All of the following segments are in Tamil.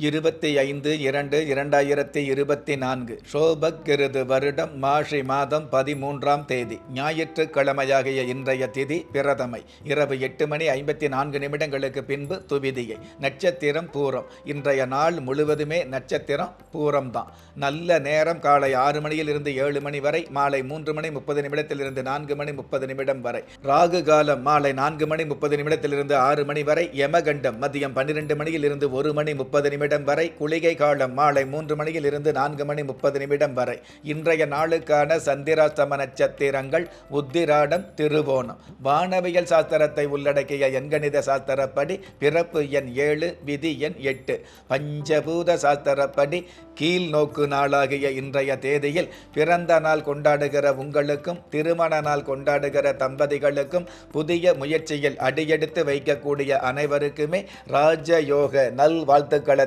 இருபத்தி ஐந்து இரண்டு இரண்டாயிரத்தி இருபத்தி நான்கு சோபக்கிருது வருடம் மாஷி மாதம் பதிமூன்றாம் தேதி ஞாயிற்றுக்கிழமையாகிய இன்றைய திதி பிரதமை இரவு எட்டு மணி ஐம்பத்தி நான்கு நிமிடங்களுக்கு பின்பு துவிதியை நட்சத்திரம் பூரம் இன்றைய நாள் முழுவதுமே நட்சத்திரம் பூரம்தான். நல்ல நேரம் காலை ஆறு மணியிலிருந்து ஏழு மணி வரை மாலை மூன்று மணி முப்பது நிமிடத்திலிருந்து நான்கு மணி முப்பது நிமிடம் வரை ராகு காலம் மாலை நான்கு மணி முப்பது நிமிடத்திலிருந்து ஆறு மணி வரை யமகண்டம் மதியம் பன்னிரெண்டு மணியில் இருந்து ஒரு மணி முப்பது நிமிடம் வரை குளிகை காலம் மாலை மூன்று மணியில் இருந்து நான்கு மணி முப்பது நிமிடம் வரை. இன்றைய நாளுக்கான சந்திராஸ்தம நட்சத்திரங்கள் உத்திராடம் திருவோணம். வானவியல் சாஸ்திரத்தை உள்ளடக்கிய எண்கணித சாஸ்திரப்படி பிறப்பு எண் ஏழு விதி எண் எட்டு. பஞ்சபூத சாஸ்திரப்படி கீழ் நோக்கு நாளாகிய இன்றைய தேதியில் பிறந்த நாள் கொண்டாடுகிற உங்களுக்கும் திருமண நாள் கொண்டாடுகிற தம்பதிகளுக்கும் புதிய முயற்சியில் அடியெடுத்து வைக்கக்கூடிய அனைவருக்குமே ராஜயோக நல் வாழ்த்துக்களை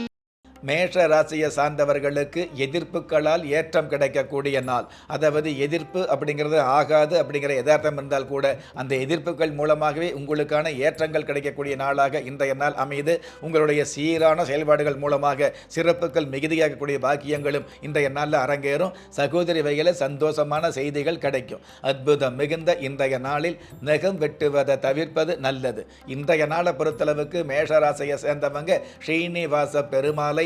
மேஷ ராசியை சார்ந்தவர்களுக்கு எதிர்ப்புகளால் ஏற்றம் கிடைக்கக்கூடிய நாள். அதாவது எதிர்ப்பு அப்படிங்கிறது ஆகாது அப்படிங்கிற யதார்த்தம் இருந்தால் கூட அந்த எதிர்ப்புகள் மூலமாகவே உங்களுக்கான ஏற்றங்கள் கிடைக்கக்கூடிய நாளாக இன்றைய நாள் அமைது உங்களுடைய சீரான செயல்பாடுகள் மூலமாக சிறப்புகள் மிகுதியாகக்கூடிய பாக்கியங்களும் இன்றைய நாளில் அரங்கேறும். சகோதரி வகையில் சந்தோஷமான செய்திகள் கிடைக்கும். அற்புதம் மிகுந்த இன்றைய நாளில் நெகம் வெட்டுவதை தவிர்ப்பது நல்லது. இன்றைய நாளை பொறுத்தளவுக்கு மேஷராசியை சேர்ந்தவங்க ஸ்ரீனிவாச பெருமாளை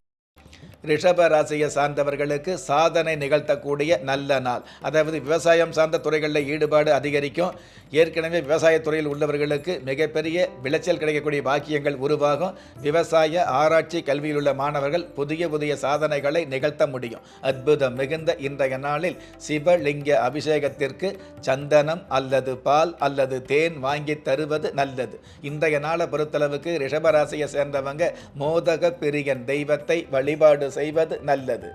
ரிஷப ராசியை சார்ந்தவர்களுக்கு சாதனை நிகழ்த்தக்கூடிய நல்ல நாள். அதாவது விவசாயம் சார்ந்த துறைகளில் ஈடுபாடு அதிகரிக்கும். ஏற்கனவே விவசாயத்துறையில் உள்ளவர்களுக்கு மிகப்பெரிய விளைச்சல் கிடைக்கக்கூடிய பாக்கியங்கள் உருவாகும். விவசாய ஆராய்ச்சி கல்வியில் உள்ள மாணவர்கள் புதிய புதிய சாதனைகளை நிகழ்த்த முடியும். அற்புதம் மிகுந்த இன்றைய நாளில் சிவலிங்க அபிஷேகத்திற்கு சந்தனம் அல்லது பால் அல்லது தேன் வாங்கி தருவது நல்லது. இன்றைய நாளை பொறுத்தளவுக்கு ரிஷபராசியை சேர்ந்தவங்க மோதக பிரியன் தெய்வத்தை வழிபாடு செய்வது நல்லது.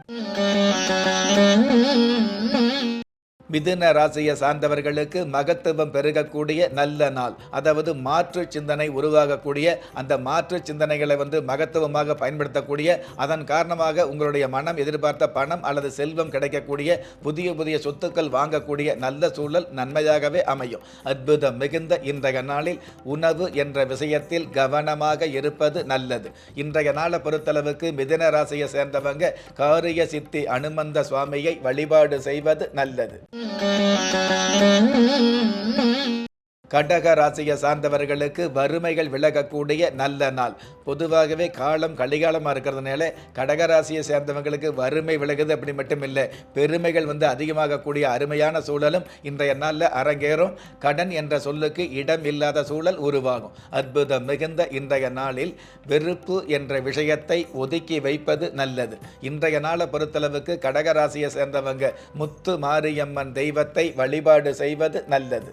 மிதுன ராசியை சார்ந்தவர்களுக்கு மகத்துவம் பெருகக்கூடிய நல்ல நாள். அதாவது மாற்று சிந்தனை உருவாகக்கூடிய அந்த மாற்று சிந்தனைகளை வந்து மகத்துவமாக பயன்படுத்தக்கூடிய அதன் காரணமாக உங்களுடைய மனம் எதிர்பார்த்த பணம் அல்லது செல்வம் கிடைக்கக்கூடிய புதிய புதிய சொத்துக்கள் வாங்கக்கூடிய நல்ல சூழல் நன்மையாகவே அமையும். அற்புதம் மிகுந்த இன்றைய நாளில் உணவு என்ற விஷயத்தில் கவனமாக இருப்பது நல்லது. இன்றைய நாளை பொறுத்தளவுக்கு மிதுன ராசியை சேர்ந்தவங்க காரிய சித்தி அனுமந்த சுவாமியை வழிபாடு செய்வது நல்லது. Mm-hmm. கடக ராசியை சார்ந்தவர்களுக்கு வறுமைகள் விலகக்கூடிய நல்ல நாள். பொதுவாகவே காலம் கலிகாலமாக இருக்கிறதுனால கடக ராசியை சேர்ந்தவங்களுக்கு வறுமை விலகுது அப்படி மட்டும் இல்லை. பெருமைகள் வந்து அதிகமாகக்கூடிய அருமையான சூழலும் இன்றைய நாளில் அரங்கேறும். கடன் என்ற சொல்லுக்கு இடம் இல்லாத சூழல் உருவாகும். அற்புதம் மிகுந்த இன்றைய நாளில் வெறுப்பு என்ற விஷயத்தை ஒதுக்கி வைப்பது நல்லது. இன்றைய நாளை பொறுத்தளவுக்கு கடக ராசியை சேர்ந்தவங்க முத்து மாரியம்மன் தெய்வத்தை வழிபாடு செய்வது நல்லது.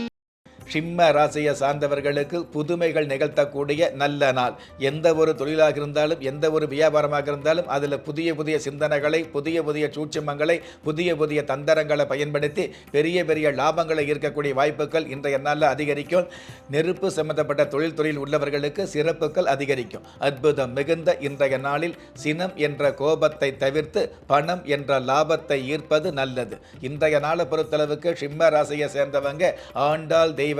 சிம்ம ராசியை சார்ந்தவர்களுக்கு புதுமைகள் நிகழ்த்தக்கூடிய நல்ல நாள். எந்த ஒரு தொழிலாக இருந்தாலும் எந்த ஒரு வியாபாரமாக இருந்தாலும் அதில் புதிய புதிய சிந்தனைகளை புதிய புதிய சூட்சமங்களை புதிய புதிய தந்திரங்களை பயன்படுத்தி பெரிய பெரிய லாபங்களை ஈர்க்கக்கூடிய வாய்ப்புகள் இன்றைய நாளில் அதிகரிக்கும். நெருப்பு சம்பந்தப்பட்ட தொழில்துறையில் உள்ளவர்களுக்கு சிறப்புகள் அதிகரிக்கும். அற்புதம் மிகுந்த இன்றைய நாளில் சினம் என்ற கோபத்தை தவிர்த்து பணம் என்ற லாபத்தை ஈர்ப்பது நல்லது. இன்றைய நாளை பொறுத்தளவுக்கு சிம்ம ராசியை சேர்ந்தவங்க ஆண்டாள் தெய்வ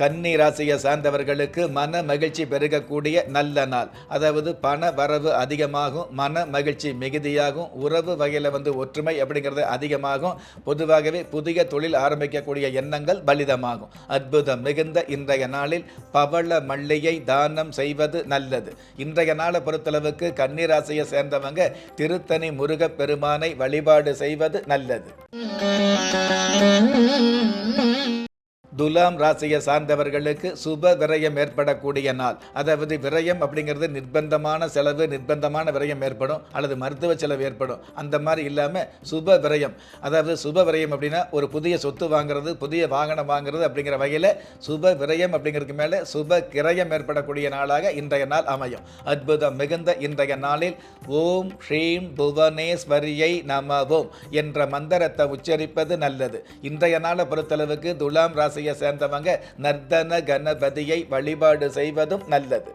கன்னி ராசியை சார்ந்தவர்களுக்கு மன மகிழ்ச்சி பெருகக்கூடிய நல்ல நாள். அதாவது பண வரவு அதிகமாகும் மன மகிழ்ச்சி மிகுதியாகும் உறவு வகையில் வந்து ஒற்றுமை அப்படிங்கிறது அதிகமாகும். பொதுவாகவே புதிய தொழில் ஆரம்பிக்கக்கூடிய எண்ணங்கள் பலிதமாகும். அற்புதம் மிகுந்த இன்றைய நாளில் பவள மல்லியை தானம் செய்வது நல்லது. இன்றைய நாளை பொறுத்தளவுக்கு கன்னி ராசியை சேர்ந்தவங்க திருத்தணி முருகப் பெருமானை வழிபாடு செய்வது நல்லது. துலாம் ராசியை சார்ந்தவர்களுக்கு சுப விரயம் ஏற்படக்கூடிய நாள். அதாவது விரயம் அப்படிங்கிறது நிர்பந்தமான செலவு நிர்பந்தமான விரயம் ஏற்படும் அல்லது மருத்துவ செலவு ஏற்படும். அந்த மாதிரி இல்லாமல் சுப விரயம். அதாவது சுப விரயம் அப்படின்னா ஒரு புதிய சொத்து வாங்குறது புதிய வாகனம் வாங்குறது அப்படிங்கிற வகையில் சுப விரயம் அப்படிங்கிறதுக்கு மேலே சுப கிரயம் ஏற்படக்கூடிய நாளாக இன்றைய நாள் அமையும். அற்புதம் மிகுந்த இன்றைய நாளில் ஓம் ஸ்ரீம் புவனேஸ்வரியை நமவோம் என்ற மந்திரத்தை உச்சரிப்பது நல்லது. இன்றைய நாளை பொறுத்தளவுக்கு துலாம் ராசியை சேர்ந்தவங்க நர்தன கணபதியை வழிபாடு செய்வதும் நல்லது.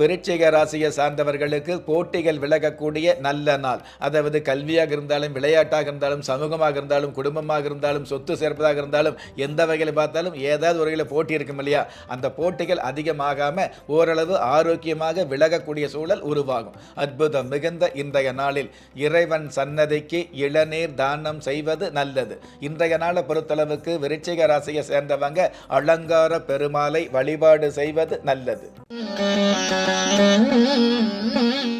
விருச்சிக ராசியை சார்ந்தவர்களுக்கு போட்டிகள் விலகக்கூடிய நல்ல நாள். அதாவது கல்வியாக இருந்தாலும் விளையாட்டாக இருந்தாலும் சமூகமாக இருந்தாலும் குடும்பமாக இருந்தாலும் சொத்து சேர்ப்பதாக இருந்தாலும் எந்த வகையில் பார்த்தாலும் ஏதாவது ஒரு வகையில் போட்டி இருக்கும் இல்லையா? அந்த போட்டிகள் அதிகமாகாமல் ஓரளவு ஆரோக்கியமாக விலகக்கூடிய சூழல் உருவாகும். அற்புதம் மிகுந்த இன்றைய நாளில் இறைவன் சன்னதிக்கு இளநீர் தானம் செய்வது நல்லது. இன்றைய நாளை பொறுத்தளவுக்கு விருச்சிக ராசியை சேர்ந்தவங்க அலங்கார பெருமாளை வழிபாடு செய்வது நல்லது. Mm-hmm.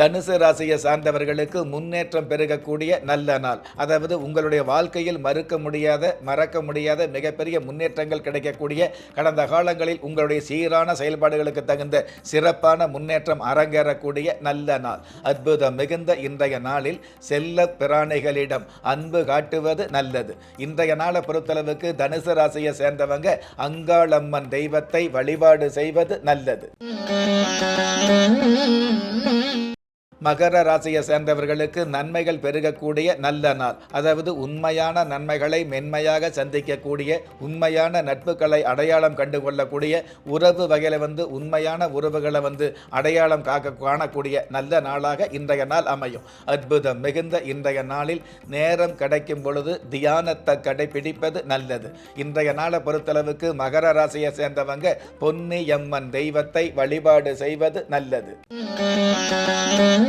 தனுசு ராசியை சார்ந்தவர்களுக்கு முன்னேற்றம் பெருகக்கூடிய நல்ல நாள். அதாவது உங்களுடைய வாழ்க்கையில் மறுக்க முடியாத மறக்க முடியாத மிகப்பெரிய முன்னேற்றங்கள் கிடைக்கக்கூடிய கடந்த காலங்களில் உங்களுடைய சீரான செயல்பாடுகளுக்கு தகுந்த சிறப்பான முன்னேற்றம் அரங்கேறக்கூடிய நல்ல நாள். அற்புதம் மிகுந்த இன்றைய நாளில் செல்ல பிராணிகளிடம் அன்பு காட்டுவது நல்லது. இன்றைய நாளை பொறுத்தளவுக்கு தனுசு ராசியை சேர்ந்தவங்க அங்காளம்மன் தெய்வத்தை வழிபாடு செய்வது நல்லது. Mm-hmm. மகர ராசியை சேர்ந்தவர்களுக்கு நன்மைகள் பெருகக்கூடிய நல்ல நாள். அதாவது உண்மையான நன்மைகளை மென்மையாக சந்திக்கக்கூடிய உண்மையான நட்புகளை அடையாளம் கண்டு கொள்ளக்கூடிய உறவு வகையில் வந்து உண்மையான உறவுகளை வந்து அடையாளம் காக்க காணக்கூடிய நல்ல நாளாக இன்றைய நாள் அமையும். அற்புதம் மிகுந்த இன்றைய நாளில் நேரம் கிடைக்கும் பொழுது தியானத்தை கடைபிடிப்பது நல்லது. இன்றைய நாளை பொறுத்தளவுக்கு மகர ராசியை சேர்ந்தவங்க பொன்னி எம்மன் தெய்வத்தை வழிபாடு செய்வது நல்லது.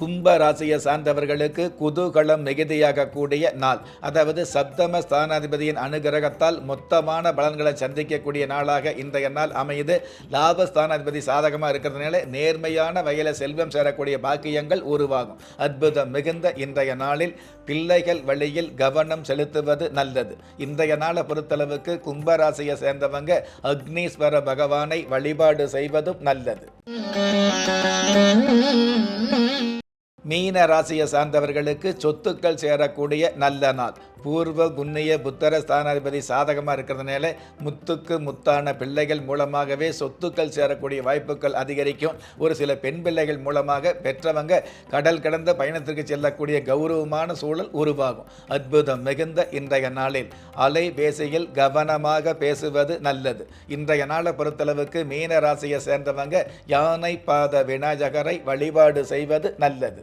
கும்ப ராசியை சார்ந்தவர்களுக்கு குதூகலம் மிகுதியாக கூடிய நாள். அதாவது சப்தம ஸ்தானாதிபதியின் அனுகிரகத்தால் மொத்தமான பலன்களை சந்திக்கக்கூடிய நாளாக இன்றைய நாள் அமையுது. லாப ஸ்தானாதிபதி சாதகமாக இருக்கிறதுனால நேர்மையான வகையில் செல்வம் சேரக்கூடிய பாக்கியங்கள் உருவாகும். அற்புதம் மிகுந்த இன்றைய நாளில் பிள்ளைகள் வழியில் கவனம் செலுத்துவது நல்லது. இன்றைய நாளை பொறுத்தளவுக்கு கும்பராசியை சேர்ந்தவங்க அக்னீஸ்வர பகவானை வழிபாடு செய்வதும் நல்லது. Mm-hmm. மீன ராசியை சார்ந்தவர்களுக்கு சொத்துக்கள் சேரக்கூடிய நல்ல நாள். பூர்வ புண்ணிய புத்தர ஸ்தானாதிபதி சாதகமாக இருக்கிறதுனால முத்துக்கு முத்தான பிள்ளைகள் மூலமாகவே சொத்துக்கள் சேரக்கூடிய வாய்ப்புகள் அதிகரிக்கும். ஒரு சில பெண் பிள்ளைகள் மூலமாக பெற்றவங்க கடல் கடந்த பயணத்திற்கு செல்லக்கூடிய கௌரவமான சூழல் உருவாகும். அற்புதம் மிகுந்த இன்றைய நாளில் அலைபேசியில் கவனமாக பேசுவது நல்லது. இன்றைய நாளை பொறுத்தளவுக்கு மீன ராசியை சேர்ந்தவங்க யானை பாத விநாயகரை வழிபாடு செய்வது நல்லது.